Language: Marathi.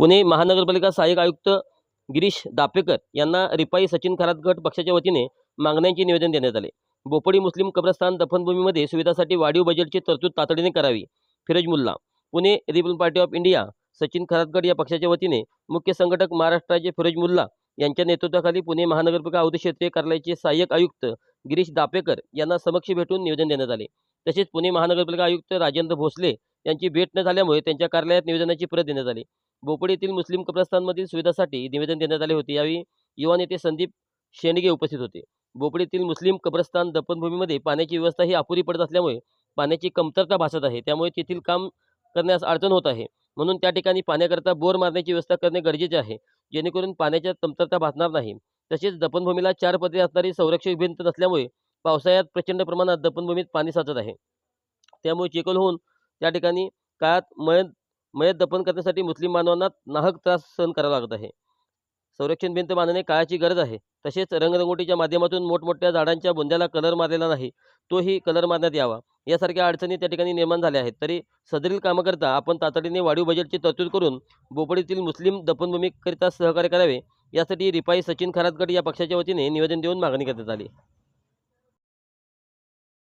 पुणे महानगरपालिका सहाय्यक आयुक्त गिरीश दापेकर यांना रिपाई सचिन खरात गट पक्षाच्या वतीने मागण्यांचे निवेदन देण्यात आले. बोपडी मुस्लिम कब्रस्तान दफनभूमीमध्ये सुविधासाठी वाढीव बजेटची तरतूद तातडीने करावी. Firoz Mulla Pune Republic Party of India Sachin Kharatgad या पक्षाच्या वतीने मुख्य संघटक महाराष्ट्राचे फिरोज मुल्ला यांच्या नेतृत्वाखाली पुणे महानगरपालिका औद्योगिक क्षेत्रीय कार्यालयाचे सहाय्यक आयुक्त गिरीश दापेकर यांना समक्ष भेटून निवेदन देण्यात आले. तसेच पुणे महानगरपालिका आयुक्त राजेंद्र भोसले यांची भेट न झाल्यामुळे त्यांच्या कार्यालयात निवेदनाची प्रत देण्यात आली. बोपडी येथील मुस्लिम कब्रस्तानमधील सुविधासाठी निवेदन देण्यात आले होते. यावेळी युवा नेते संदीप शेंडगे उपस्थित होते. बोपडीतील मुस्लिम कब्रस्तान दफनभूमीमध्ये पाण्याची व्यवस्था ही अपुरी पडत असल्यामुळे पाण्याची कमतरता भासत आहे. त्यामुळे तेथील काम करण्यास अडचण होत आहे. म्हणून त्या ठिकाणी पाण्याकरता बोर मारण्याची व्यवस्था करणे गरजेचे आहे. जेणेकरून पाण्याच्या कमतरता भासणार नाही. तसेच दफनभूमीला चार पदरी असणारी संरक्षक भिंत नसल्यामुळे पावसाळ्यात प्रचंड प्रमाणात दफनभूमीत पाणी साचत आहे. त्यामुळे चिखल होऊन त्या ठिकाणी काळात मयत मयत दफन करण्यासाठी मुस्लिम बांधवांना नाहक त्रास सहन करावा लागत आहे. संरक्षण भिंत बांधणे काळाची गरज आहे. तसेच रंगरंगोटीच्या माध्यमातून मोठमोठ्या झाडांच्या बुंद्याला कलर मारलेला नाही तोही कलर मारण्यात यावा. यासारख्या अडचणी त्या ठिकाणी निर्माण झाल्या आहेत. तरी सदरील कामाकरता आपण तातडीने वाढीव बजेटची तरतूद करून बोपडीतील मुस्लिम दफनभूमीकरिता सहकार्य करावे यासाठी रिपाई सचिन खरातगड या पक्षाच्या वतीने निवेदन देऊन मागणी करण्यात आली.